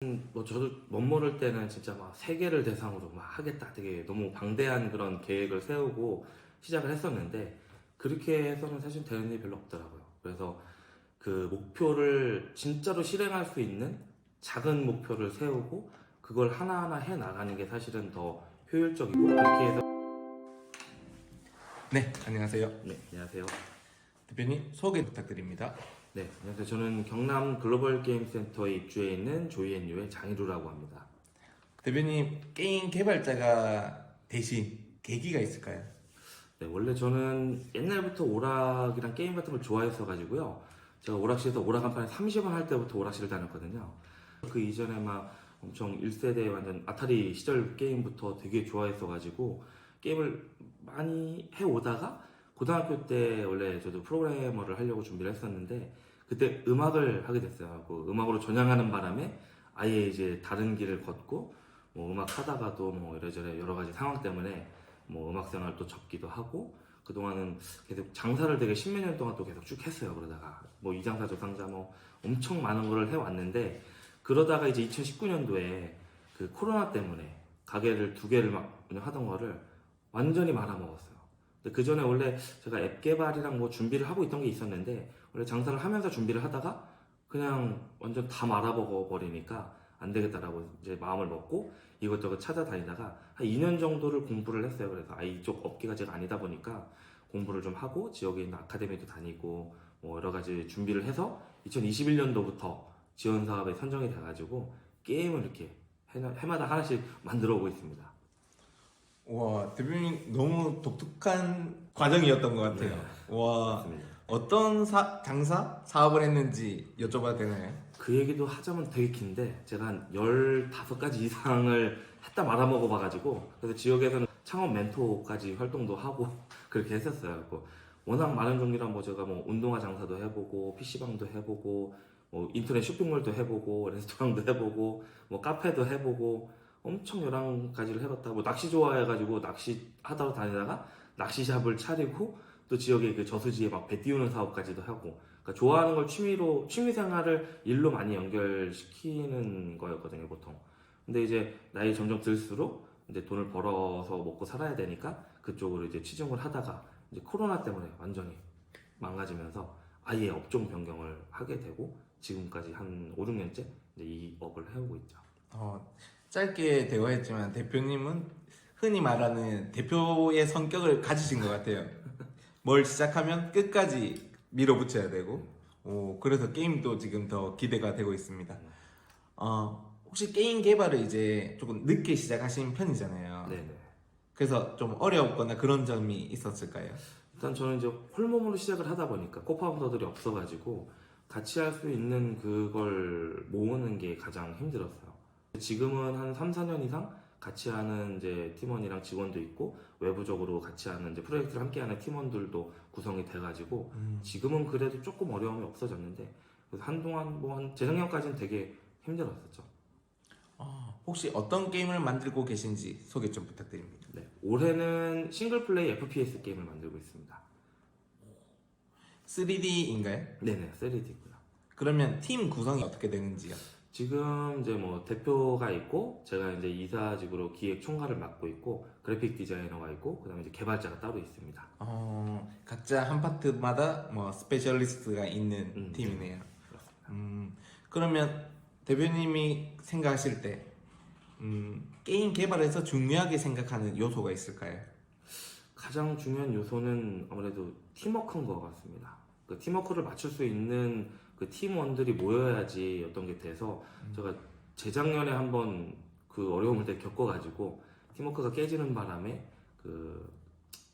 뭐 저도 멋모를 때는 진짜 막 세계를 대상으로 막 하겠다 되게 너무 방대한 그런 계획을 세우고 시작을 했었는데 그렇게 해서는 사실 되는 일이 별로 없더라고요. 그래서 그 목표를 진짜로 실행할 수 있는 작은 목표를 세우고 그걸 하나하나 해 나가는 게 사실은 더 효율적이고 그렇게 해서 네, 안녕하세요. 네 안녕하세요. 대표님 소개 부탁드립니다. 네 안녕하세요. 저는 경남 글로벌 게임 센터에 입주해 있는 조이앤유의 장희루라고 합니다. 대표님 게임 개발자가 되신 계기가 있을까요? 네, 원래 저는 옛날부터 오락이랑 게임 같은 걸 좋아했어가지고요. 제가 오락실에서 오락 한 판에 30원 할 때부터 오락실을 다녔거든요. 그 이전에 막 엄청 1세대 완전 아타리 시절 게임부터 되게 좋아했어가지고 게임을 많이 해오다가 고등학교 때 원래 저도 프로그래머를 하려고 준비를 했었는데 그때 음악을 하게 됐어요. 그 음악으로 전향하는 바람에 아예 이제 다른 길을 걷고 뭐 음악 하다가도 뭐 이래저래 여러 가지 상황 때문에 뭐 음악 생활도 접기도 하고 그동안은 계속 장사를 되게 십몇 년 동안 또 계속 쭉 했어요. 그러다가 뭐 이 장사 저 장사 뭐 엄청 많은 거를 해왔는데 그러다가 이제 2019년도에 그 코로나 때문에 가게를 두 개를 막 운영하던 거를 완전히 말아먹었어요. 그 전에 원래 제가 앱 개발이랑 뭐 준비를 하고 있던 게 있었는데 원래 장사를 하면서 준비를 하다가 그냥 완전 다 말아먹어 버리니까 안 되겠다라고 이제 마음을 먹고 이것저것 찾아다니다가 한 2년 정도를 공부를 했어요. 그래서 아 이쪽 업계가 제가 아니다 보니까 공부를 좀 하고 지역에 있는 아카데미도 다니고 뭐 여러 가지 준비를 해서 2021년도부터 지원 사업에 선정이 돼가지고 게임을 이렇게 해, 해마다 하나씩 만들어 오고 있습니다. 와 대표님 너무 독특한 과정이었던 것 같아요. 와 맞습니다. 어떤 사, 장사 사업을 했는지 여쭤봐도 되나요? 그 얘기도 하자면 되게 긴데 제가 한 15가지 이상을 했다 말아먹어 봐가지고 그래서 지역에서는 창업 멘토까지 활동도 하고 그렇게 했었어요. 뭐 워낙 많은 종류라 뭐 제가 뭐 운동화 장사도 해보고 PC방도 해보고 뭐 인터넷 쇼핑몰도 해보고 레스토랑도 해보고 뭐 카페도 해보고 엄청 여러 가지를 해봤다. 뭐 낚시 좋아해가지고 낚시 하다가 다니다가 낚시샵을 차리고 또 지역의 그 저수지에 막 배 띄우는 사업까지도 하고 그러니까 좋아하는 걸 취미로 취미 생활을 일로 많이 연결시키는 거였거든요 보통. 근데 이제 나이 점점 들수록 이제 돈을 벌어서 먹고 살아야 되니까 그쪽으로 이제 치중을 하다가 이제 코로나 때문에 완전히 망가지면서 아예 업종 변경을 하게 되고 지금까지 한 5, 6년째 이제 이 업을 해오고 있죠. 어, 짧게 대화했지만 대표님은 흔히 말하는 대표의 성격을 가지신 것 같아요. 뭘 시작하면 끝까지 밀어붙여야 되고, 오, 그래서 게임도 지금 더 기대가 되고 있습니다. 어, 혹시 게임 개발을 이제 조금 늦게 시작하신 편이잖아요. 네네. 그래서 좀 어려웠거나 그런 점이 있었을까요? 일단 저는 이제 홀몸으로 시작을 하다 보니까 코파운더들이 없어가지고 같이 할 수 있는 그걸 모으는 게 가장 힘들었어요. 지금은 한 3, 4년 이상 같이 하는 이제 팀원이랑 직원도 있고 외부적으로 같이 하는 이제 프로젝트를 함께 하는 팀원들도 구성이 돼 가지고 지금은 그래도 조금 어려움이 없어졌는데 그래서 한동안 뭐 한 재작년까지는 되게 힘들었었죠. 어, 혹시 어떤 게임을 만들고 계신지 소개 좀 부탁드립니다. 네. 올해는 싱글 플레이 FPS 게임을 만들고 있습니다. 3D인가요? 네네, 3D고요. 그러면 팀 구성이 어떻게 되는지요? 지금 이제 뭐 대표가 있고 제가 이제 이사직으로 기획 총괄을 맡고 있고 그래픽 디자이너가 있고 그다음에 이제 개발자가 따로 있습니다. 어, 각자 한 파트마다 뭐 스페셜리스트가 있는 음, 팀이네요. 그렇습니다. 음, 그러면 대표님이 생각하실 때 음, 게임 개발에서 중요하게 생각하는 요소가 있을까요? 가장 중요한 요소는 아무래도 팀워크인 것 같습니다. 그 팀워크를 맞출 수 있는 그 팀원들이 모여야지 어떤 게 돼서 제가 재작년에 한번 그 어려움을 되게 겪어가지고 팀워크가 깨지는 바람에 그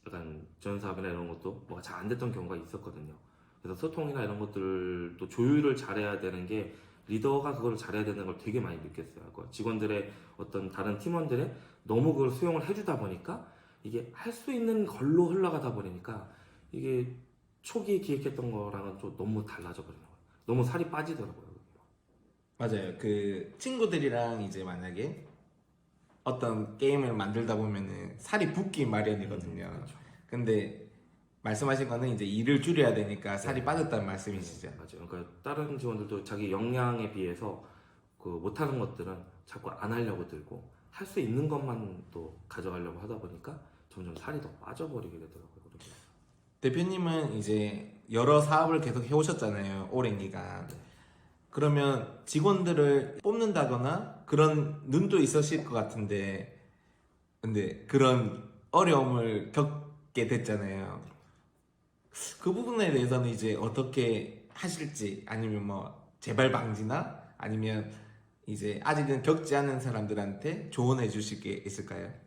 약간 전 사업이나 이런 것도 뭐가 잘 안 됐던 경우가 있었거든요. 그래서 소통이나 이런 것들도 조율을 잘해야 되는 게 리더가 그걸 잘해야 되는 걸 되게 많이 느꼈어요. 그 직원들의 어떤 다른 팀원들의 너무 그걸 수용을 해주다 보니까 이게 할 수 있는 걸로 흘러가다 보니까 이게 초기에 기획했던 거랑은 좀 너무 달라져 거예요. 너무 살이 빠지더라고요. 맞아요. 그 친구들이랑 이제 만약에 어떤 게임을 만들다 보면은 살이 붓기 마련이거든요. 그렇죠. 근데 말씀하신 거는 이제 일을 줄여야 되니까 살이 네. 빠졌다는 말씀이시죠. 맞아요. 그러니까 다른 직원들도 자기 역량에 비해서 그 못하는 것들은 자꾸 안 하려고 들고 할 수 있는 것만 또 가져가려고 하다 보니까 점점 살이 더 빠져버리게 되더라고요. 대표님은 이제 여러 사업을 계속 해오셨잖아요. 오랜 기간. 그러면 직원들을 뽑는다거나 그런 눈도 있으실 것 같은데, 근데 그런 어려움을 겪게 됐잖아요. 그 부분에 대해서는 이제 어떻게 하실지 아니면 뭐 재발 방지나 아니면 이제 아직은 겪지 않은 사람들한테 조언해 주실 게 있을까요?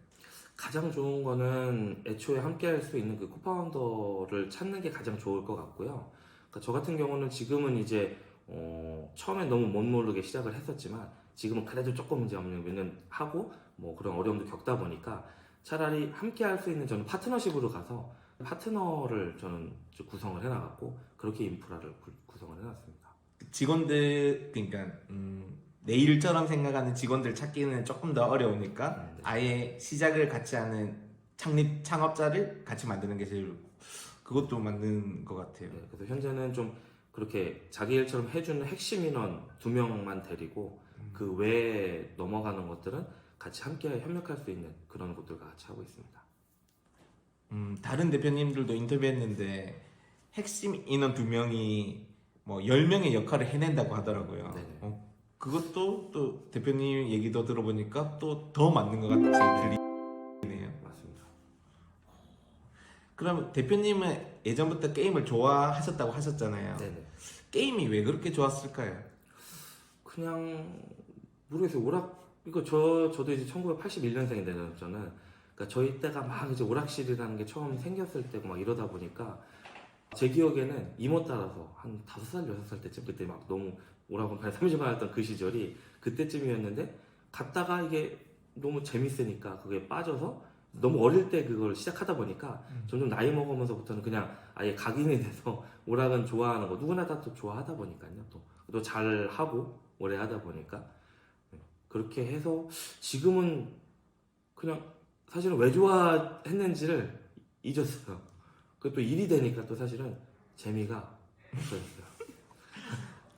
가장 좋은 거는 애초에 함께 할 수 있는 그 코파운더를 찾는 게 가장 좋을 것 같고요. 그러니까 저 같은 경우는 지금은 이제 어, 처음엔 너무 못 모르게 시작을 했었지만 지금은 그래도 조금 이제 없는 하고 뭐 그런 어려움도 겪다 보니까 차라리 함께 할 수 있는 저는 파트너십으로 가서 파트너를 저는 좀 구성을 해나갔고 그렇게 인프라를 구- 구성을 해놨습니다. 직원들 그러니까 음, 내 일처럼 생각하는 직원들 찾기는 조금 더 어려우니까 음, 네. 아예 시작을 같이 하는 창립 창업자를 같이 만드는 게 제일 그것도 맞는 것 같아요. 네, 그래서 현재는 좀 그렇게 자기 일처럼 해주는 핵심 인원 두 명만 데리고 그 외에 넘어가는 것들은 같이 함께 협력할 수 있는 그런 곳들과 같이 하고 있습니다. 음, 다른 대표님들도 인터뷰했는데 핵심 인원 두 명이 뭐 10명의 역할을 해낸다고 하더라고요. 네네. 어, 그것도 또 대표님 얘기도 들어보니까 또 더 맞는 것 같이 들리네요. 맞습니다. 그럼 대표님은 예전부터 게임을 좋아하셨다고 하셨잖아요. 네네. 게임이 왜 그렇게 좋았을까요? 그냥 모르겠어요. 오락 이거 저 저도 이제 1981년생인데 저는 그러니까 저희 때가 막 이제 오락실이라는 게 처음 생겼을 때고 막 이러다 보니까 제 기억에는 이모 따라서 한 다섯 살 여섯 살 때쯤 그때 막 너무 오락원판에 30만 했던 그 시절이 그때쯤이었는데 갔다가 이게 너무 재밌으니까 그게 빠져서 너무 어릴 때 그걸 시작하다 보니까 점점 나이 먹으면서부터는 그냥 아예 각인이 돼서 오락은 좋아하는 거 누구나 다 또 좋아하다 보니까요 또또잘 하고 오래 하다 보니까 네, 그렇게 해서 지금은 그냥 사실은 왜 좋아했는지를 잊었어요. 그 또 일이 되니까 또 사실은 재미가 없어졌어요.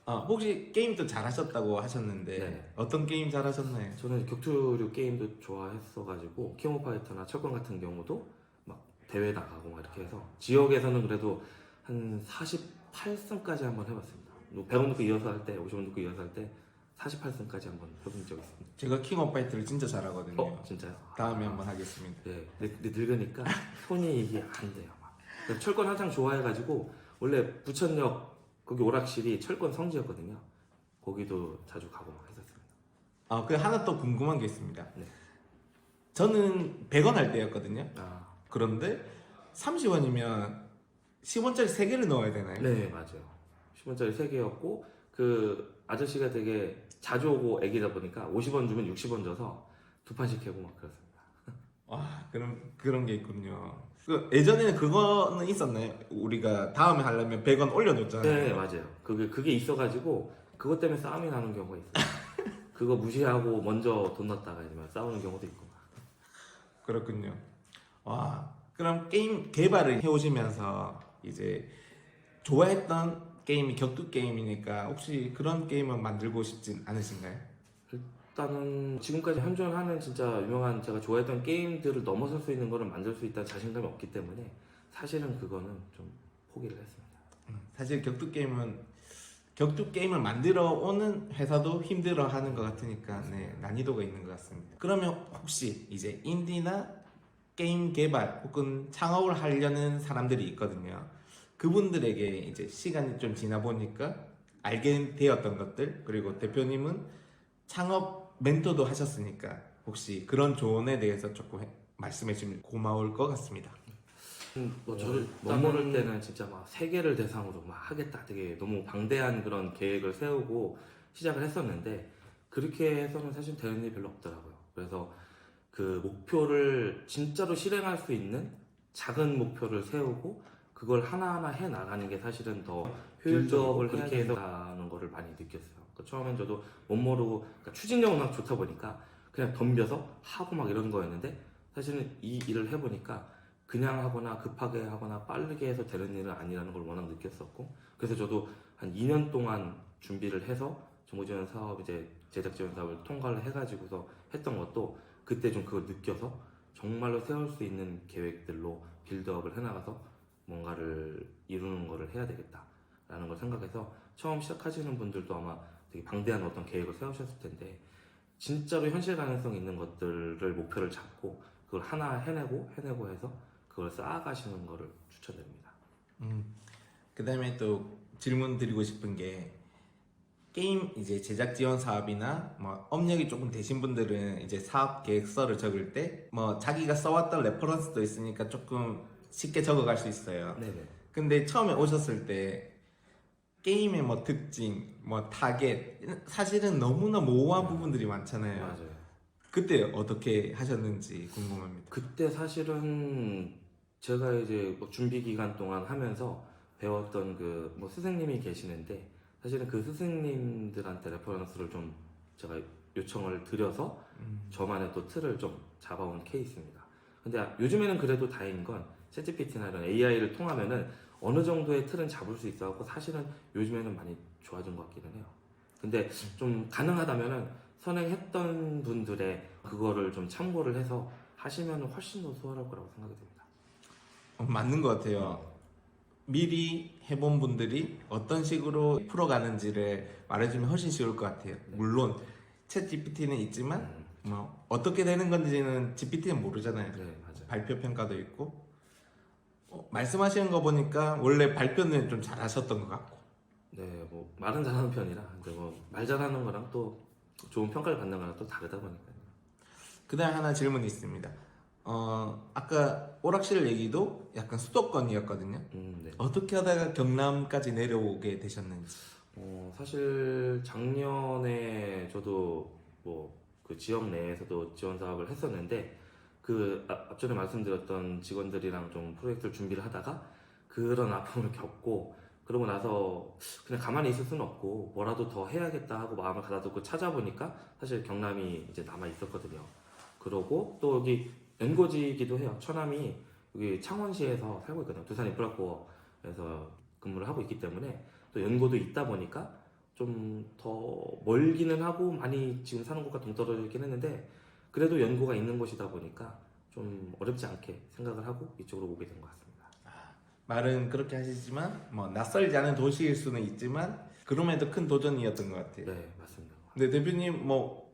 아, 혹시 게임도 잘하셨다고 하셨는데 네. 어떤 게임 잘하셨나요? 저는 격투류 게임도 좋아했어가지고 킹오브 파이터나 철권 같은 경우도 막 대회 나가고 막 이렇게 해서 지역에서는 그래도 한 48승까지 한번 해봤습니다. 100원 넣고 이어서 할 때, 50원 넣고 이어서 할 때 48승까지 한번 해본 적이 있습니다. 제가 킹 오브 파이터를 진짜 잘하거든요. 어, 진짜요? 다음에 한번 하겠습니다. 네, 근데 늙으니까 손이 이게 안 돼요. 막. 그래서 철권 항상 좋아해가지고 원래 부천역 거기 오락실이 철권 성지였거든요. 거기도 자주 가고 막 했었습니다. 아, 그 하나 또 궁금한 게 있습니다. 네. 저는 100원 할 때였거든요. 아, 그런데 30원이면 10원짜리 3개를 넣어야 되나요? 네 맞아요. 10원짜리 3개였고 그 아저씨가 되게 자주 오고 애기다 보니까 50원 주면 60원 줘서 두 판씩 해고 막 그랬습니다. 와, 그런 그런 게 있군요. 그 예전에는 그거는 있었나요? 우리가 다음에 하려면 100원 올려놓잖아요. 네 맞아요. 그게 그게 있어가지고 그것 때문에 싸움이 나는 경우가 있어요. 그거 무시하고 먼저 돈 넣었다가 막 싸우는 경우도 있고. 그렇군요. 와, 그럼 게임 개발을 해오시면서 이제 좋아했던 게임이 격투 게임이니까 혹시 그런 게임을 만들고 싶진 않으신가요? 일단은 지금까지 현존하는 진짜 유명한 제가 좋아했던 게임들을 넘어설 수 있는 거를 만들 수 있다는 자신감이 없기 때문에 사실은 그거는 좀 포기를 했습니다. 사실 격투 게임은 격투 게임을 만들어 오는 회사도 힘들어 하는 것 같으니까 네, 난이도가 있는 것 같습니다. 그러면 혹시 이제 인디나 게임 개발 혹은 창업을 하려는 사람들이 있거든요. 그분들에게 이제 시간이 좀 지나 보니까 알게 되었던 것들 그리고 대표님은 창업 멘토도 하셨으니까 혹시 그런 조언에 대해서 조금 해- 말씀해 주면 고마울 것 같습니다. 음, 뭐 저를 못 모를 때는 진짜 막 세계를 대상으로 막 하겠다 되게 너무 방대한 그런 계획을 세우고 시작을 했었는데 그렇게 해서는 사실 되는 일이 별로 없더라고요. 그래서 그 목표를 진짜로 실행할 수 있는 작은 목표를 세우고 그걸 하나하나 해 나가는 게 사실은 더 효율적을 그렇게 해서 가는 거를 많이 느꼈어요. 그 처음엔 저도 못 모르고 그러니까 추진력은 막 좋다 보니까 그냥 덤벼서 하고 막 이런 거였는데 사실은 이 일을 해보니까 그냥 하거나 급하게 하거나 빠르게 해서 되는 일은 아니라는 걸 워낙 느꼈었고 그래서 저도 한 2년 동안 준비를 해서 정보지원 사업 이제 제작 지원 사업을 통과를 해가지고서 했던 것도 그때 좀 그걸 느껴서 정말로 세울 수 있는 계획들로 빌드업을 해나가서 뭔가를 이루는 거를 해야 되겠다라는 걸 생각해서 처음 시작하시는 분들도 아마 되게 방대한 어떤 계획을 세우셨을 텐데 진짜로 현실 가능성 있는 것들을 목표를 잡고 그걸 하나 해내고 해내고 해서 그걸 쌓아가시는 거를 추천드립니다. 음. 그다음에 또 질문 드리고 싶은 게 게임 이제 제작 지원 사업이나 뭐 업력이 조금 되신 분들은 이제 사업 계획서를 적을 때 뭐 자기가 써왔던 레퍼런스도 있으니까 조금 쉽게 적어갈 수 있어요. 네네. 근데 처음에 오셨을 때 게임의 뭐 특징, 뭐 타겟 사실은 너무나 모호한 부분들이 많잖아요. 맞아요. 그때 어떻게 하셨는지 궁금합니다. 그때 사실은 제가 이제 뭐 준비 기간 동안 하면서 배웠던 그 뭐 스승님이 계시는데 사실은 그 스승님들한테 레퍼런스를 좀 제가 요청을 드려서 저만의 또 틀을 좀 잡아온 케이스입니다. 근데 요즘에는 그래도 다행인 건 챗GPT나 이런 AI를 통하면은 어느 정도의 틀은 잡을 수 있어갖고 사실은 요즘에는 많이 좋아진 것 같기는 해요. 근데 좀 가능하다면은 선행했던 분들의 그거를 좀 참고를 해서 하시면 훨씬 더 수월할 거라고 생각이 됩니다. 어, 맞는 것 같아요. 미리 해본 분들이 어떤 식으로 풀어가는지를 말해주면 훨씬 쉬울 것 같아요. 물론 챗 GPT는 있지만 음, 뭐 어떻게 되는 건지는 GPT는 모르잖아요. 네 맞아요. 발표 평가도 있고 어, 말씀하시는 거 보니까 원래 발표는 좀 잘하셨던 것 같고 네, 뭐 말은 잘하는 편이라 근데 뭐 말 잘하는 거랑 또 좋은 평가를 받는 거랑 또 다르다 보니까요. 그다음 하나 질문이 있습니다. 어 아까 오락실 얘기도 약간 수도권이었거든요. 음, 네. 어떻게 하다가 경남까지 내려오게 되셨는지. 어, 사실 작년에 저도 뭐 그 지역 내에서도 지원 사업을 했었는데 그 앞- 앞전에 말씀드렸던 직원들이랑 좀 프로젝트를 준비를 하다가 그런 아픔을 겪고 그러고 나서 그냥 가만히 있을 수는 없고 뭐라도 더 해야겠다 하고 마음을 가다듬고 찾아보니까 사실 경남이 이제 남아 있었거든요. 그러고 또 여기 연고지이기도 해요. 처남이 여기 창원시에서 살고 있거든요. 두산 인프라코어에서 근무를 하고 있기 때문에 또 연고도 있다 보니까 좀 더 멀기는 하고 많이 지금 사는 곳과 동떨어지긴 했는데 그래도 연고가 있는 곳이다 보니까 좀 어렵지 않게 생각을 하고 이쪽으로 오게 된 것 같습니다. 말은 그렇게 하시지만 뭐 낯설지 않은 도시일 수는 있지만 그럼에도 큰 도전이었던 것 같아요. 네, 맞습니다. 근데 대표님 뭐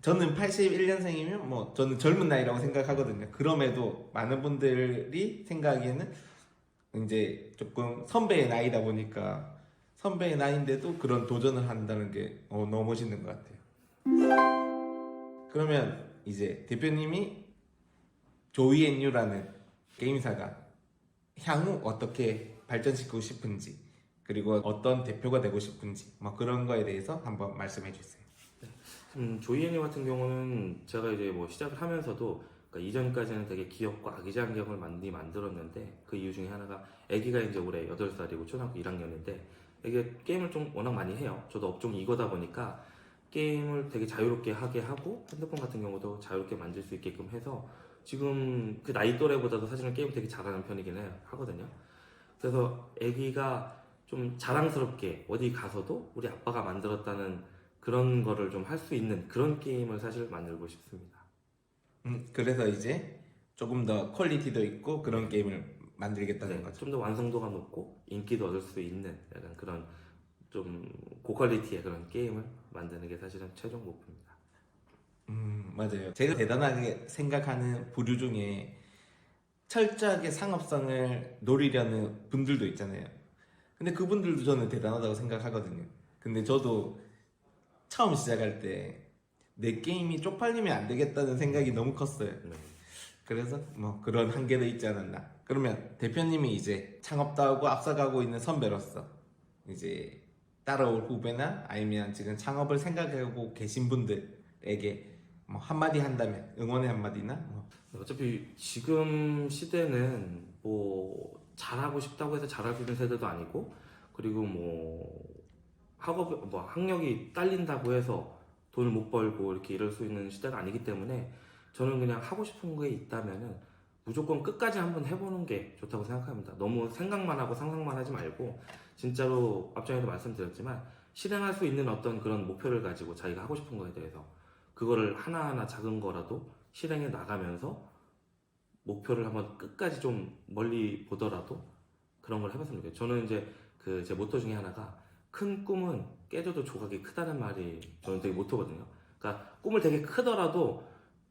저는 81년생이면 뭐 저는 젊은 나이라고 생각하거든요. 그럼에도 많은 분들이 생각하기에는 이제 조금 선배의 나이다 보니까 선배의 나이인데도 그런 도전을 한다는 게 어, 너무 멋있는 것 같아요. 그러면 이제 대표님이 조이앤유라는 게임사가 향후 어떻게 발전시키고 싶은지 그리고 어떤 대표가 되고 싶은지 뭐 그런 거에 대해서 한번 말씀해 주세요. 음, 조이애니 같은 경우는 제가 이제 뭐 시작을 하면서도 그러니까 이전까지는 되게 귀엽고 아기자기한 걸 많이 만들었는데 그 이유 중에 하나가 아기가 이제 올해 8살이고 초등학교 1학년인데 이게 게임을 좀 워낙 많이 해요. 저도 업종이 이거다 보니까 게임을 되게 자유롭게 하게 하고 핸드폰 같은 경우도 자유롭게 만들 수 있게끔 해서 지금 그 나이 또래보다도 사실은 게임 되게 잘하는 편이긴 해요. 하거든요. 그래서 아기가 좀 자랑스럽게 어디 가서도 우리 아빠가 만들었다는 그런 거를 좀 할 수 있는 그런 게임을 사실 만들고 싶습니다. 음, 그래서 이제 조금 더 퀄리티도 있고 그런 게임을 만들겠다는 거죠. 네, 좀더 완성도가 높고 인기도 얻을 수 있는 약간 그런 좀 고퀄리티의 그런 게임을 만드는 게 사실은 최종 목표입니다. 음, 맞아요. 제가 대단하게 생각하는 부류 중에 철저하게 상업성을 노리려는 분들도 있잖아요. 근데 그분들도 저는 대단하다고 생각하거든요. 근데 저도 처음 시작할 때 내 게임이 쪽팔리면 안 되겠다는 생각이 너무 컸어요. 네. 그래서 뭐 그런 한계도 있지 않았나. 그러면 대표님이 이제 창업도 하고 앞서가고 있는 선배로서 이제 따라올 후배나 아니면 지금 창업을 생각하고 계신 분들에게 뭐 한마디 한다면 응원의 한마디나 뭐. 어차피 지금 시대는 뭐 잘하고 싶다고 해서 잘할 수 있는 세대도 아니고 그리고 뭐 학업 뭐 학력이 딸린다고 해서 돈을 못 벌고 이렇게 이럴 수 있는 시대가 아니기 때문에 저는 그냥 하고 싶은 게 있다면은 무조건 끝까지 한번 해보는 게 좋다고 생각합니다. 너무 생각만 하고 상상만 하지 말고 진짜로 앞전에도 말씀드렸지만 실행할 수 있는 어떤 그런 목표를 가지고 자기가 하고 싶은 거에 대해서 그거를 하나하나 작은 거라도 실행해 나가면서 목표를 한번 끝까지 좀 멀리 보더라도 그런 걸 해봤으면 좋겠어요. 저는 이제 그 제 모토 중에 하나가 큰 꿈은 깨져도 조각이 크다는 말이 저는 되게 모토거든요. 그러니까 꿈을 되게 크더라도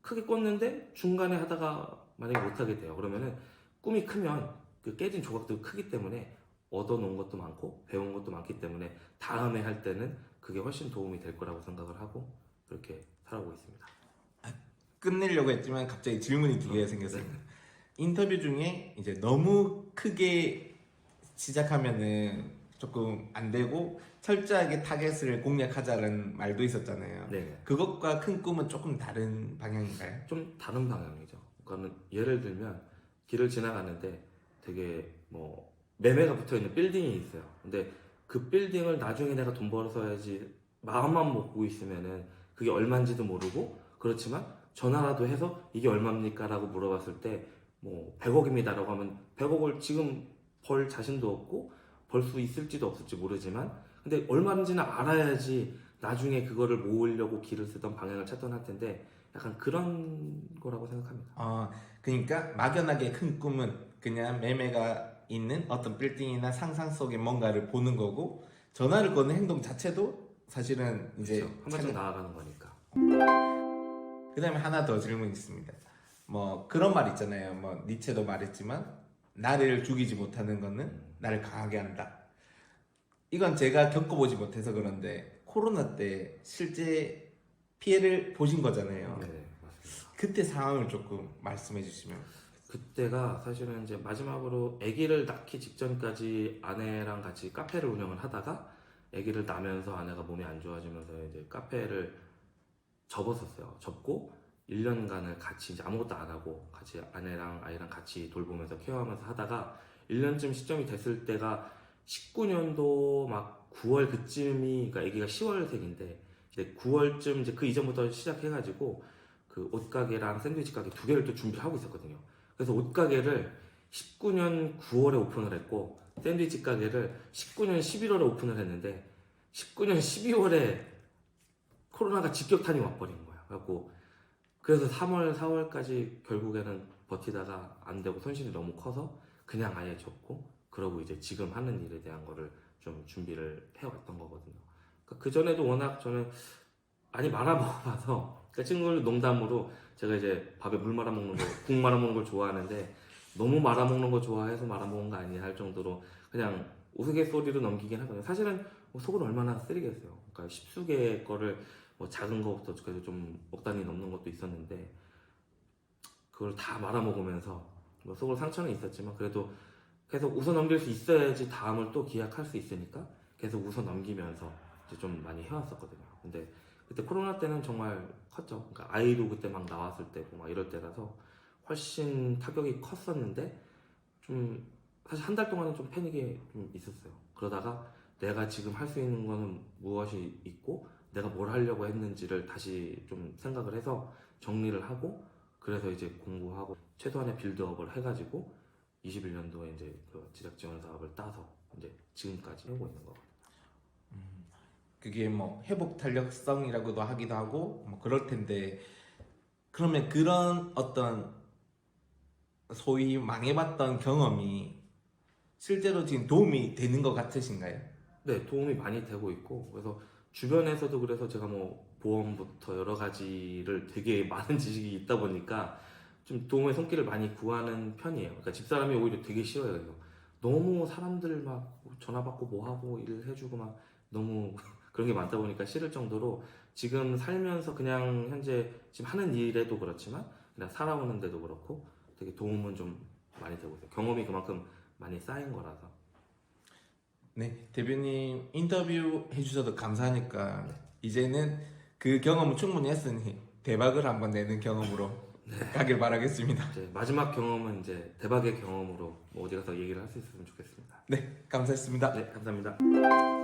크게 꿨는데 중간에 하다가 만약에 못하게 돼요. 그러면은 꿈이 크면 그 깨진 조각도 크기 때문에 얻어놓은 것도 많고 배운 것도 많기 때문에 다음에 할 때는 그게 훨씬 도움이 될 거라고 생각을 하고 그렇게 살아오고 있습니다. 끝내려고 했지만 갑자기 질문이 두 개가 생겼어요. 인터뷰 중에 이제 너무 크게 시작하면은 조금 안 되고 철저하게 타겟을 공략하자는 말도 있었잖아요. 네. 그것과 큰 꿈은 조금 다른 방향인가요? 좀 다른 방향이죠. 그러니까는 예를 들면 길을 지나가는데 되게 뭐 매매가 붙어 있는 빌딩이 있어요. 근데 그 빌딩을 나중에 내가 돈 벌어서 해야지 마음만 먹고 있으면은 그게 얼마인지도 모르고 그렇지만 전화라도 해서 이게 얼마입니까라고 물어봤을 때 뭐 100억입니다라고 하면 100억을 지금 벌 자신도 없고 벌 수 있을지도 없을지 모르지만 근데 얼마인지는 알아야지 나중에 그거를 모으려고 길을 쓰던 방향을 찾던 할 텐데 약간 그런 거라고 생각합니다. 어, 그러니까 막연하게 큰 꿈은 그냥 매매가 있는 어떤 빌딩이나 상상 속의 뭔가를 보는 거고 전화를 거는 행동 자체도 사실은 이제 그렇죠. 한 발짝 나아가는 거니까. 그다음에 하나 더 질문 있습니다. 뭐 그런 말 있잖아요. 뭐 니체도 말했지만 나를 죽이지 못하는 거는 나를 강하게 한다. 이건 제가 겪어보지 못해서 그런데 코로나 때 실제 피해를 보신 거잖아요. 네, 맞습니다. 그때 상황을 조금 말씀해 주시면. 그때가 사실은 이제 마지막으로 아기를 낳기 직전까지 아내랑 같이 카페를 운영을 하다가 아기를 낳으면서 아내가 몸이 안 좋아지면서 이제 카페를 접었었어요. 접고 1년간을 같이 이제 아무것도 안 하고 같이 아내랑 아이랑 같이 돌보면서 케어하면서 하다가 1년쯤 시점이 됐을 때가 19년도 막 9월 그쯤이 그러니까 아기가 10월생인데 이제 9월쯤 이제 그 이전부터 시작해가지고 그 옷가게랑 샌드위치 가게 두 개를 또 준비하고 있었거든요. 그래서 옷가게를 19년 9월에 오픈을 했고 샌드위치 가게를 19년 11월에 오픈을 했는데 19년 12월에 코로나가 직격탄이 와버린 거야. 그래갖고 그래서 3월 4월까지 결국에는 버티다가 안 되고 손실이 너무 커서 그냥 아예 접고 그러고 이제 지금 하는 일에 대한 거를 좀 준비를 해왔던 거거든요. 그 전에도 워낙 저는 많이 말아 먹어봐서 그러니까 친구들 농담으로 제가 이제 밥에 물 말아 먹는 거, 국 말아 먹는 걸 좋아하는데 너무 말아 먹는 거 좋아해서 말아 먹은 거 아니야 할 정도로 그냥 우스갯소리로 넘기긴 하거든요. 사실은 뭐 속은 얼마나 쓰리겠어요. 그러니까 십수개 거를 뭐 작은 거부터 그래서 좀억 단위 넘는 것도 있었는데 그걸 다 말아 먹으면서 뭐 속으로 상처는 있었지만 그래도 계속 웃어 넘길 수 있어야지 다음을 또 기약할 수 있으니까 계속 웃어 넘기면서 이제 좀 많이 해왔었거든요. 근데 그때 코로나 때는 정말 컸죠. 그러니까 아이도 그때 막 나왔을 때고 막 이럴 때라서 훨씬 타격이 컸었는데 좀 사실 한 달 동안은 좀 패닉이 좀 있었어요. 그러다가 내가 지금 할 수 있는 거는 무엇이 있고 내가 뭘 하려고 했는지를 다시 좀 생각을 해서 정리를 하고 그래서 이제 공부하고 최소한의 빌드업을 해가지고 21년도에 이제 그 지적 지원 사업을 따서 이제 지금까지 하고 있는 거. 그게 뭐 회복 탄력성이라고도 하기도 하고 뭐 그럴 텐데 그러면 그런 어떤 소위 망해봤던 경험이 실제로 지금 도움이 되는 것 같으신가요? 네, 도움이 많이 되고 있고 그래서 주변에서도 그래서 제가 뭐 보험부터 여러 가지를 되게 많은 지식이 있다 보니까 좀 도움의 손길을 많이 구하는 편이에요. 그러니까 집사람이 오히려 되게 싫어요. 너무 사람들 막 전화 받고 뭐 하고 일 해주고 막 너무 그런 게 많다 보니까 싫을 정도로 지금 살면서 그냥 현재 지금 하는 일에도 그렇지만 그냥 살아오는데도 그렇고 되게 도움은 좀 많이 되고 있어요. 경험이 그만큼 많이 쌓인 거라서. 네, 대표님 인터뷰 해주셔서 감사하니까 이제는 그 경험을 충분히 했으니 대박을 한번 내는 경험으로 가길 바라겠습니다. 이제 마지막 경험은 이제 대박의 경험으로 뭐 어디 가서 얘기를 할 수 있으면 좋겠습니다. 네, 감사했습니다. 네, 감사합니다.